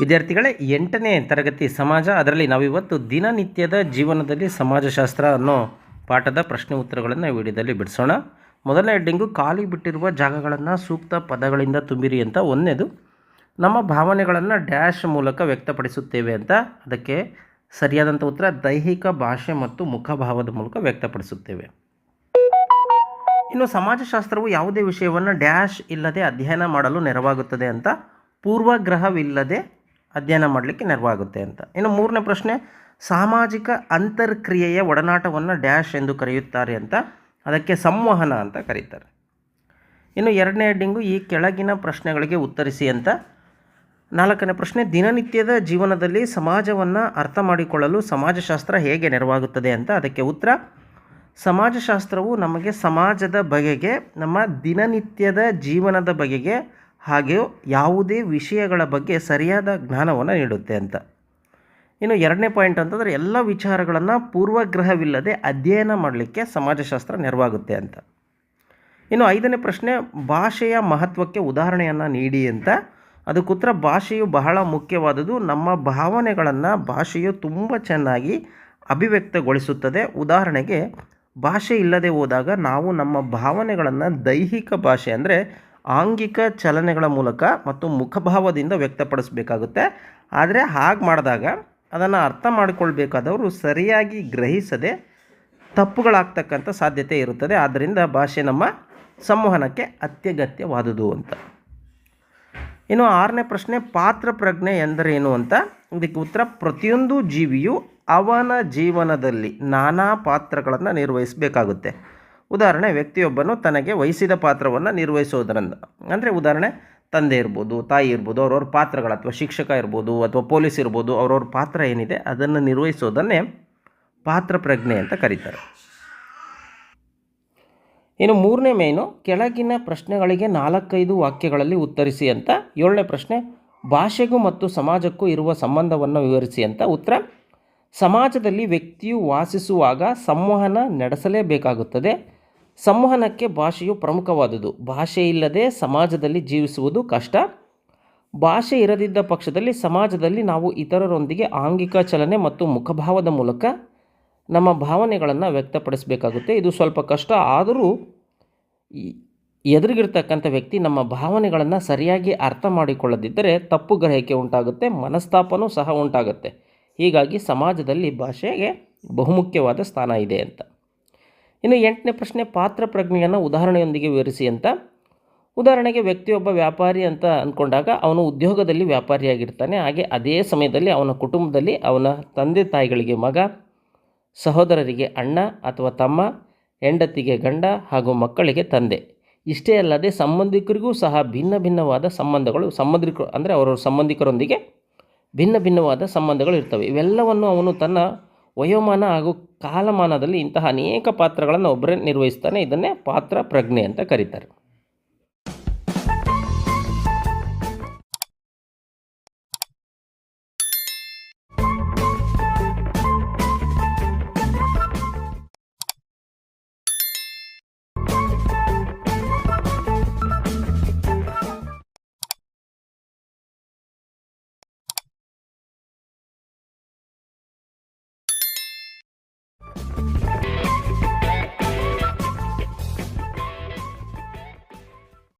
ವಿದ್ಯಾರ್ಥಿಗಳೇ, ಎಂಟನೇ ತರಗತಿ ಸಮಾಜ, ಅದರಲ್ಲಿ ನಾವಿವತ್ತು ದಿನನಿತ್ಯದ ಜೀವನದಲ್ಲಿ ಸಮಾಜಶಾಸ್ತ್ರ ಅನ್ನೋ ಪಾಠದ ಪ್ರಶ್ನೆ ಉತ್ತರಗಳನ್ನು ವಿಡಿಯೋದಲ್ಲಿ ಬಿಡಿಸೋಣ. ಮೊದಲನೇ ಹೆಡ್ಡಿಂಗು, ಖಾಲಿ ಬಿಟ್ಟಿರುವ ಜಾಗಗಳನ್ನು ಸೂಕ್ತ ಪದಗಳಿಂದ ತುಂಬಿರಿ ಅಂತ ಒಂದನೇದು. ನಮ್ಮ ಭಾವನೆಗಳನ್ನು ಡ್ಯಾಶ್ ಮೂಲಕ ವ್ಯಕ್ತಪಡಿಸುತ್ತೇವೆ ಅಂತ, ಅದಕ್ಕೆ ಸರಿಯಾದಂಥ ಉತ್ತರ ದೈಹಿಕ ಭಾಷೆ ಮತ್ತು ಮುಖಭಾವದ ಮೂಲಕ ವ್ಯಕ್ತಪಡಿಸುತ್ತೇವೆ. ಇನ್ನು ಸಮಾಜಶಾಸ್ತ್ರವು ಯಾವುದೇ ವಿಷಯವನ್ನು ಡ್ಯಾಶ್ ಇಲ್ಲದೆ ಅಧ್ಯಯನ ಮಾಡಲು ನೆರವಾಗುತ್ತದೆ ಅಂತ, ಪೂರ್ವಗ್ರಹವಿಲ್ಲದೆ ಅಧ್ಯಯನ ಮಾಡಲಿಕ್ಕೆ ನೆರವಾಗುತ್ತೆ ಅಂತ. ಇನ್ನು ಮೂರನೇ ಪ್ರಶ್ನೆ, ಸಾಮಾಜಿಕ ಅಂತರ್ಕ್ರಿಯೆಯ ಒಡನಾಟವನ್ನು ಡ್ಯಾಶ್ ಎಂದು ಕರೆಯುತ್ತಾರೆ ಅಂತ, ಅದಕ್ಕೆ ಸಂವಹನ ಅಂತ ಕರೀತಾರೆ. ಇನ್ನು ಎರಡನೇ ಹೆಡ್ಡಿಂಗು, ಈ ಕೆಳಗಿನ ಪ್ರಶ್ನೆಗಳಿಗೆ ಉತ್ತರಿಸಿ ಅಂತ. ನಾಲ್ಕನೇ ಪ್ರಶ್ನೆ, ದಿನನಿತ್ಯದ ಜೀವನದಲ್ಲಿ ಸಮಾಜವನ್ನು ಅರ್ಥ ಮಾಡಿಕೊಳ್ಳಲು ಸಮಾಜಶಾಸ್ತ್ರ ಹೇಗೆ ನೆರವಾಗುತ್ತದೆ ಅಂತ, ಅದಕ್ಕೆ ಉತ್ತರ, ಸಮಾಜಶಾಸ್ತ್ರವು ನಮಗೆ ಸಮಾಜದ ಬಗೆಗೆ, ನಮ್ಮ ದಿನನಿತ್ಯದ ಜೀವನದ ಬಗೆಗೆ ಹಾಗೆಯೇ ಯಾವುದೇ ವಿಷಯಗಳ ಬಗ್ಗೆ ಸರಿಯಾದ ಜ್ಞಾನವನ್ನು ನೀಡುತ್ತೆ ಅಂತ. ಇನ್ನು ಎರಡನೇ ಪಾಯಿಂಟ್ ಅಂತಂದರೆ ಎಲ್ಲ ವಿಚಾರಗಳನ್ನು ಪೂರ್ವಗ್ರಹವಿಲ್ಲದೆ ಅಧ್ಯಯನ ಮಾಡಲಿಕ್ಕೆ ಸಮಾಜಶಾಸ್ತ್ರ ನೆರವಾಗುತ್ತೆ ಅಂತ. ಇನ್ನು ಐದನೇ ಪ್ರಶ್ನೆ, ಭಾಷೆಯ ಮಹತ್ವಕ್ಕೆ ಉದಾಹರಣೆಯನ್ನು ನೀಡಿ ಅಂತ. ಅದಕ್ಕೆ ಉತ್ತರ, ಭಾಷೆಯು ಬಹಳ ಮುಖ್ಯವಾದುದು ನಮ್ಮ ಭಾವನೆಗಳನ್ನು ಭಾಷೆಯು ತುಂಬ ಚೆನ್ನಾಗಿ ಅಭಿವ್ಯಕ್ತಗೊಳಿಸುತ್ತದೆ. ಉದಾಹರಣೆಗೆ, ಭಾಷೆ ಇಲ್ಲದೆ ಹೋದಾಗ ನಾವು ನಮ್ಮ ಭಾವನೆಗಳನ್ನು ದೈಹಿಕ ಭಾಷೆ ಅಂದರೆ ಆಂಗಿಕ ಚಲನೆಗಳ ಮೂಲಕ ಮತ್ತು ಮುಖಭಾವದಿಂದ ವ್ಯಕ್ತಪಡಿಸಬೇಕಾಗುತ್ತೆ. ಆದರೆ ಹಾಗೆ ಮಾಡಿದಾಗ ಅದನ್ನು ಅರ್ಥ ಮಾಡಿಕೊಳ್ಬೇಕಾದವರು ಸರಿಯಾಗಿ ಗ್ರಹಿಸದೆ ತಪ್ಪುಗಳಾಗ್ತಕ್ಕಂಥ ಸಾಧ್ಯತೆ ಇರುತ್ತದೆ. ಆದ್ದರಿಂದ ಭಾಷೆ ನಮ್ಮ ಸಂವಹನಕ್ಕೆ ಅತ್ಯಗತ್ಯವಾದುದು ಅಂತ. ಇನ್ನು ಆರನೇ ಪ್ರಶ್ನೆ, ಪಾತ್ರ ಪ್ರಜ್ಞೆ ಎಂದರೇನು ಅಂತ? ಇದಕ್ಕೆ ಉತ್ತರ, ಪ್ರತಿಯೊಂದು ಜೀವಿಯು ಅವನ ಜೀವನದಲ್ಲಿ ನಾನಾ ಪಾತ್ರಗಳನ್ನು ನಿರ್ವಹಿಸಬೇಕಾಗುತ್ತೆ. ಉದಾಹರಣೆ, ವ್ಯಕ್ತಿಯೊಬ್ಬನು ತನಗೆ ವಹಿಸಿದ ಪಾತ್ರವನ್ನು ನಿರ್ವಹಿಸೋದರಿಂದ. ಅಂದರೆ ಉದಾಹರಣೆ, ತಂದೆ ಇರ್ಬೋದು, ತಾಯಿ ಇರ್ಬೋದು, ಅವ್ರವ್ರ ಪಾತ್ರಗಳು ಅಥವಾ ಶಿಕ್ಷಕ ಇರ್ಬೋದು, ಅಥವಾ ಪೊಲೀಸ್ ಇರ್ಬೋದು, ಅವ್ರವ್ರ ಪಾತ್ರ ಏನಿದೆ, ಅದನ್ನು ನಿರ್ವಹಿಸೋದನ್ನೇ ಪಾತ್ರ ಪ್ರಜ್ಞೆ ಅಂತ ಕರೀತಾರೆ. ಇನ್ನು ಮೂರನೇ ಮೇನು ಕೆಳಗಿನ ಪ್ರಶ್ನೆಗಳಿಗೆ ನಾಲ್ಕೈದು ವಾಕ್ಯಗಳಲ್ಲಿ ಉತ್ತರಿಸಿ ಅಂತ, ಏಳನೇ ಪ್ರಶ್ನೆ, ಭಾಷೆಗೂ ಮತ್ತು ಸಮಾಜಕ್ಕೂ ಇರುವ ಸಂಬಂಧವನ್ನು ವಿವರಿಸಿ ಅಂತ ಉತ್ತರ, ಸಮಾಜದಲ್ಲಿ ವ್ಯಕ್ತಿಯು ವಾಸಿಸುವಾಗ ಸಂವಹನ ನಡೆಸಲೇಬೇಕಾಗುತ್ತದೆ ಸಂವಹನಕ್ಕೆ ಭಾಷೆಯು ಪ್ರಮುಖವಾದುದು. ಭಾಷೆ ಇಲ್ಲದೆ ಸಮಾಜದಲ್ಲಿ ಜೀವಿಸುವುದು ಕಷ್ಟ. ಭಾಷೆ ಇರದಿದ್ದ ಪಕ್ಷದಲ್ಲಿ ಸಮಾಜದಲ್ಲಿ ನಾವು ಇತರರೊಂದಿಗೆ ಆಂಗಿಕ ಚಲನೆ ಮತ್ತು ಮುಖಭಾವದ ಮೂಲಕ ನಮ್ಮ ಭಾವನೆಗಳನ್ನು ವ್ಯಕ್ತಪಡಿಸಬೇಕಾಗುತ್ತೆ. ಇದು ಸ್ವಲ್ಪ ಕಷ್ಟ. ಆದರೂ ಎದುರಿಗಿರ್ತಕ್ಕಂಥ ವ್ಯಕ್ತಿ ನಮ್ಮ ಭಾವನೆಗಳನ್ನು ಸರಿಯಾಗಿ ಅರ್ಥ ಮಾಡಿಕೊಳ್ಳದಿದ್ದರೆ ತಪ್ಪು ಗ್ರಹಿಕೆ ಉಂಟಾಗುತ್ತೆ, ಮನಸ್ತಾಪನೂ ಸಹ ಉಂಟಾಗುತ್ತೆ. ಹೀಗಾಗಿ ಸಮಾಜದಲ್ಲಿ ಭಾಷೆಗೆ ಬಹುಮುಖ್ಯವಾದ ಸ್ಥಾನ ಇದೆ ಅಂತ. ಇನ್ನು ಎಂಟನೇ ಪ್ರಶ್ನೆ ಪಾತ್ರ ಪ್ರಜ್ಞೆಯನ್ನು ಉದಾಹರಣೆಯೊಂದಿಗೆ ವಿವರಿಸಿ ಅಂತ. ಉದಾಹರಣೆಗೆ ವ್ಯಕ್ತಿಯೊಬ್ಬ ವ್ಯಾಪಾರಿ ಅಂತ ಅಂದ್ಕೊಂಡಾಗ ಅವನು ಉದ್ಯೋಗದಲ್ಲಿ ವ್ಯಾಪಾರಿಯಾಗಿರ್ತಾನೆ. ಹಾಗೆ ಅದೇ ಸಮಯದಲ್ಲಿ ಅವನ ಕುಟುಂಬದಲ್ಲಿ ಅವನ ತಂದೆ ತಾಯಿಗಳಿಗೆ ಮಗ, ಸಹೋದರರಿಗೆ ಅಣ್ಣ ಅಥವಾ ತಮ್ಮ, ಹೆಂಡತಿಗೆ ಗಂಡ ಹಾಗೂ ಮಕ್ಕಳಿಗೆ ತಂದೆ. ಇಷ್ಟೇ ಅಲ್ಲದೆ ಸಂಬಂಧಿಕರಿಗೂ ಸಹ ಭಿನ್ನ ಭಿನ್ನವಾದ ಸಂಬಂಧಗಳು ಸಂಬಂಧಿಕರು ಅಂದರೆ ಅವರ ಸಂಬಂಧಿಕರೊಂದಿಗೆ ಭಿನ್ನ ಭಿನ್ನವಾದ ಸಂಬಂಧಗಳು ಇರ್ತವೆ. ಇವೆಲ್ಲವನ್ನು ಅವನು ತನ್ನ ವಯೋಮಾನ ಹಾಗೂ ಕಾಲಮಾನದಲ್ಲಿ ಇಂತಹ ಅನೇಕ ಪಾತ್ರಗಳನ್ನು ಒಬ್ಬರೇ ನಿರ್ವಹಿಸ್ತಾನೆ. ಇದನ್ನೇ ಪಾತ್ರ ಪ್ರಜ್ಞೆ ಅಂತ ಕರೀತಾರೆ.